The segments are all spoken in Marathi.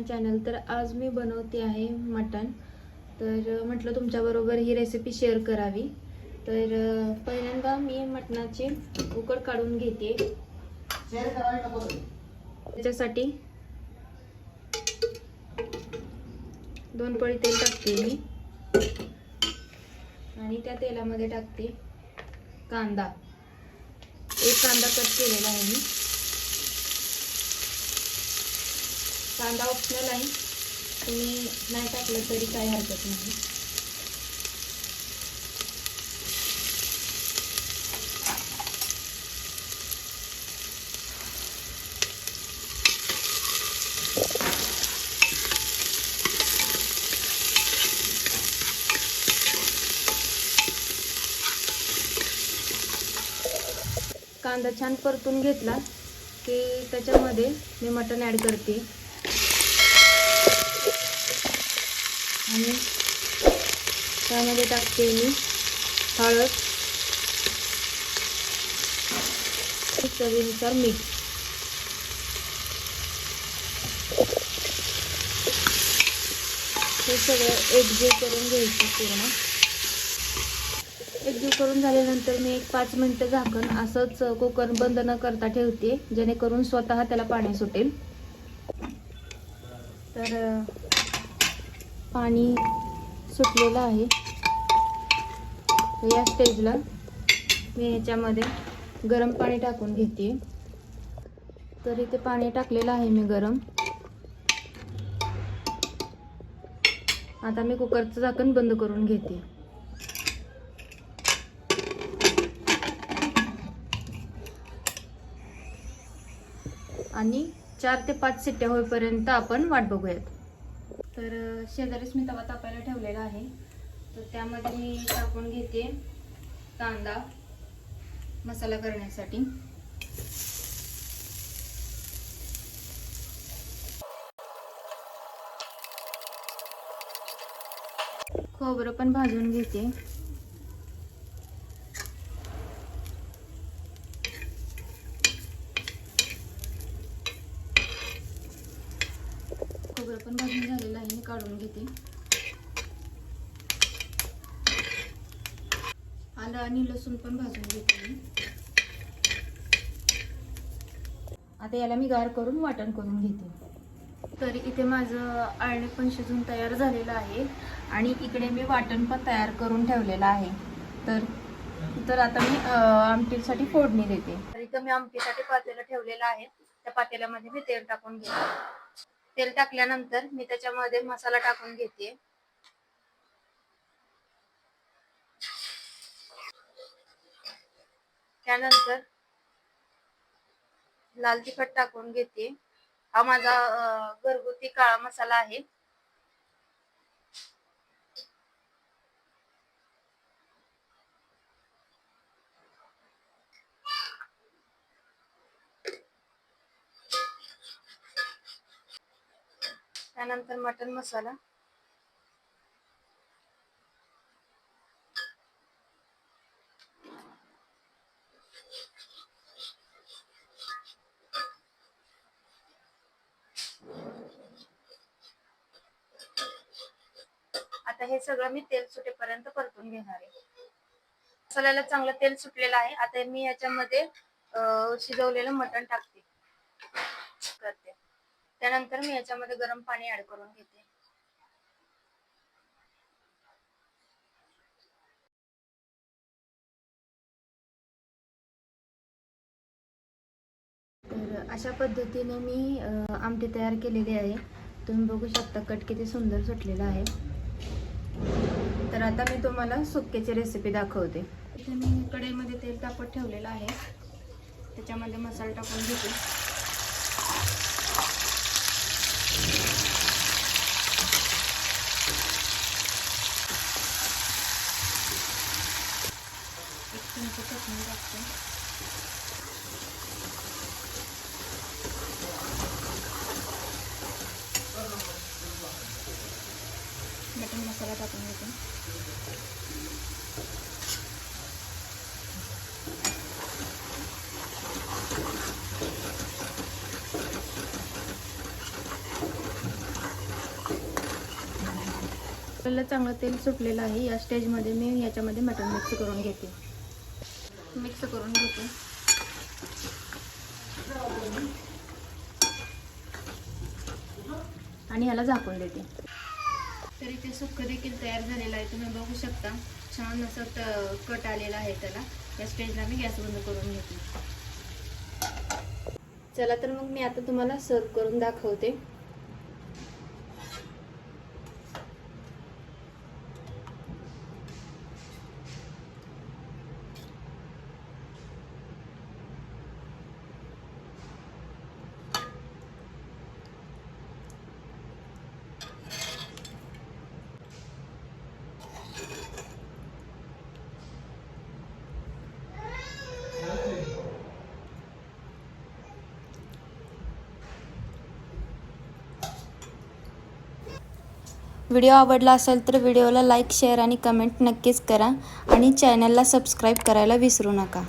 माय चॅनल तर आज मी बनवते आहे मटण. तर म्हटलं तुमच्याबरोबर ही रेसिपी शेअर करावी. तर पहिल्यांदा मी मटणाची उकड काढून घेते. त्याच्यासाठी दोन पळी तेल टाकते मी. आणि त्या तेलामध्ये टाकते कांदा. एक कांदा कट केलेला आहे मी. कांदा ऑप्शनल आहे. तुम्ही नाही टाकलं तरी काही हरकत नाही. कांदा छान परतून घेतला की त्याच्यामध्ये मी मटण ॲड करते. आणि त्यामध्ये टाकते मी हळद. चवीनुसार मीठ. हे सगळं एकजीव करून घ्यायचं पूर्ण. एकजीव करून झाल्यानंतर मी एक पाच मिनटं झाकण असंच कुकर बंद न करता ठेवते जेणेकरून स्वतः त्याला पाणी सुटेल. तर पाणी सुटलेलं आहे. या स्टेजला मी ह्याच्यामध्ये गरम पाणी टाकून घेते. तर इथे पाणी टाकलेलं आहे मी गरम. आता मी कुकरचं झाकण बंद करून घेते. आणि चार ते पाच सिट्ट्या होईपर्यंत आपण वाट बघूयात. तर शेजारीच मी तवा तापायला ठेवलेला आहे. तर त्यामध्ये मी टाकून घेते कांदा मसाला करण्यासाठी. खोबरं पण भाजून घेते. खोबरं पण भाजून झालेलं आहे मी काढून घेते. आलं आणि लसूण पण भाजून घेते मी. आता याला मी गार करून वाटण करून घेते. तर इथे माझं आळणी पण शिजून तयार झालेलं आहे आणि इकडे मी वाटण पण तयार करून ठेवलेलं आहे. तर तर आता मी आमटीसाठी फोडणी देते. तर इथं मी आमटीसाठी पातेलं ठेवलेलं आहे. त्या पातेल्यामध्ये मी तेल टाकून घेते. तेल टाकल्यानंतर मी त्याच्यामध्ये मसाला टाकून घेते. त्यानंतर लाल तिखट टाकून घेते. हा माझा घरगुती काळा मसाला आहे. त्यानंतर मटन मसाला. आता हे सगळं मी तेल सुटेपर्यंत परतून घेणार आहे. मसाल्याला चांगलं तेल सुटलेलं आहे. आता मी याच्यामध्ये शिजवलेलं मटण टाकते. करते. त्यानंतर मी याच्यामध्ये गरम पाणी ऍड करून घेते. तर अशा पद्धतीने मी आमटी तयार केलेली आहे. तुम्ही बघू शकता कट किती सुंदर सुटलेला आहे. तर आता मी तुम्हाला सुक्याची रेसिपी दाखवते. इथे मी कढईमध्ये तेल तापत ठेवलेलं आहे. त्याच्यामध्ये मसाला टाकून घेते एक चमचा चटणी टाकते मटन मसाला टाकून घेतो. आपल्याला चांगलं तेल सुटलेलं आहे या स्टेजमध्ये मी याच्यामध्ये मटण मिक्स करून घेते. मिक्स करून घेते. आणि ह्याला झाकून देते. तर इथे सुक्क देखील तयार झालेलं आहे. तुम्ही बघू शकता. छान असं कट आलेला आहे त्याला. या स्टेजला मी गॅस बंद करून घेते. चला तर मग मी आता तुम्हाला सर्व करून दाखवते. व्हिडिओ आवडला असेल तर व्हिडिओला लाईक शेअर आणि कमेंट नक्कीच करा आणि चॅनलला सबस्क्राईब करायला विसरू नका.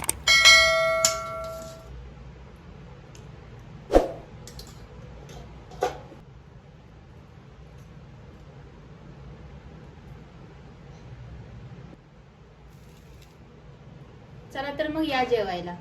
चला तर मग या जेवायला.